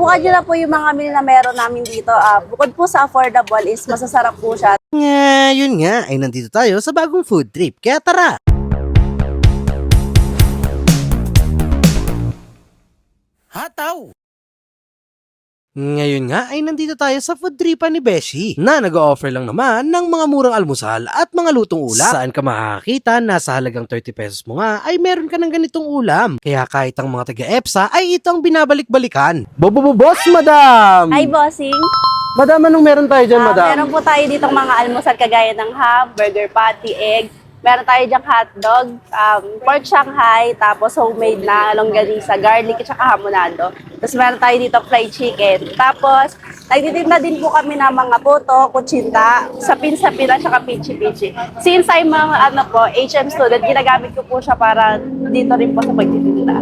subukan nyo na po yung mga meal na meron namin dito. Ah, bukod po sa affordable is masasarap po siya. Nga, yun nga, ay nandito tayo sa bagong food trip. Kaya tara! Hataw! Ngayon nga ay nandito tayo sa food tripan ni Beshi na nag-offer lang naman ng mga murang almusal at mga lutong ulam. Saan ka makakita na sa halagang 30 pesos mo nga ay meron ka ng ganitong ulam. Kaya kahit ang mga taga-EPSA ay ito ang binabalik-balikan. Bobo boss, madam! Hi, bossing! Madam, anong meron tayo dyan, Ah, meron po tayo dito mga almusal kagaya ng ham, burger patty, egg. Meron tayo diyang hotdog, um, pork shanghai, tapos homemade na longganisa, garlic, at saka hamonado. Tapos meron tayo dito fried chicken. Tapos, nagtitinda din po kami ng mga puto, kutsinta, sapin-sapin at saka pichi-pichi. Since I'm mga ano po, HM student, ginagamit ko po siya para dito rin po sa pagtitinda.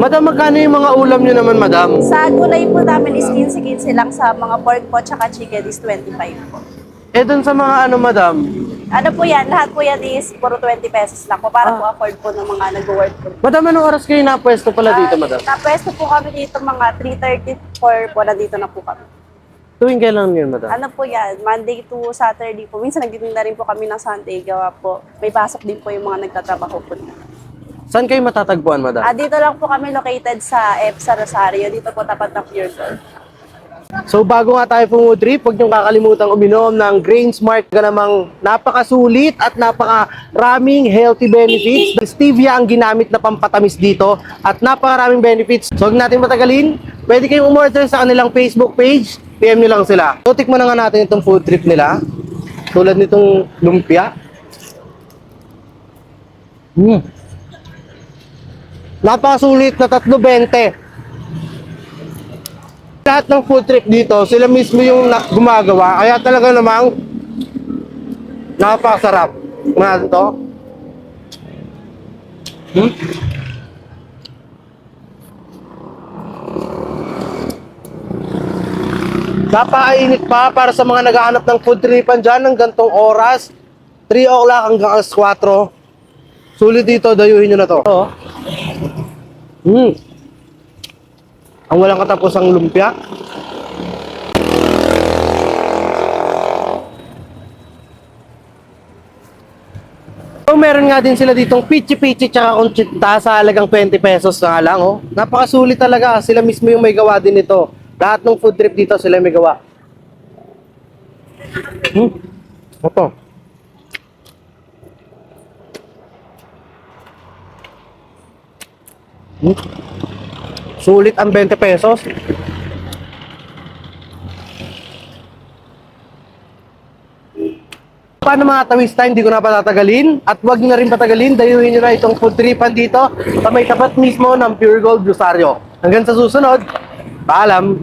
Madam, magkano yung mga ulam nyo naman, madam? Sa gulay po namin is 15-15 lang sa mga pork po, tsaka chicken is 25 po. Eh, dun sa mga ano, madam? Ano po yan, lahat po yan is puro 20 pesos lang po para po afford po ng mga nag-work po. Madam, anong oras kayo napwesto pala dito, madam? Ah, Napwesto po kami dito mga 3.34 po, nandito na po kami. Tuwing kailan yun, madam? Ano po yan, Monday to Saturday po. Minsan nagtitinda rin po kami ng Sunday, gawa po. May pasok din po yung mga nagtatrabaho po. Saan kayo matatagpuan, madam? Ah, dito lang po kami located sa EPSA Rosario. Dito po tapat ng Pure Gold. So, bago nga tayo pumudrip, huwag niyong kakalimutang uminom ng Grain Smart namang napakasulit at napakaraming healthy benefits. Stevia ang ginamit na pampatamis dito at napakaraming benefits. So, huwag natin matagalin. Pwede kayong umorder sa kanilang Facebook page. PM nyo lang sila. So, tikman na nga natin itong food trip nila. Tulad nitong lumpia. Hmm. Napakasulit na 3.20. Lahat ng food trip dito, sila mismo yung gumagawa. Kaya talaga namang napakasarap. Mga to. Hmm? Napakainit pa para sa mga naghahanap ng food tripan dyan ng gantong oras. 3 o'clock hanggang alas 4. Sulit dito, dayuhin nyo na to. Oh. Hmm. Ang walang katapusang lumpia. So, meron nga din sila ditong pichi-pichi tsaka konchita sa halagang 20 pesos na lang, oh. Napakasulit talaga. Sila mismo yung may gawa din ito. Lahat ng food trip dito, sila may gawa. Hmm. Ito. Hmm. Sulit ang 20 pesos. Paano mga tawis time, hindi ko na patatagalin. At wag nyo na rin patagalin, dayuhin nyo na itong food tripan dito sa may tapat mismo ng Pure Gold Rosario. Hanggang sa susunod, paalam!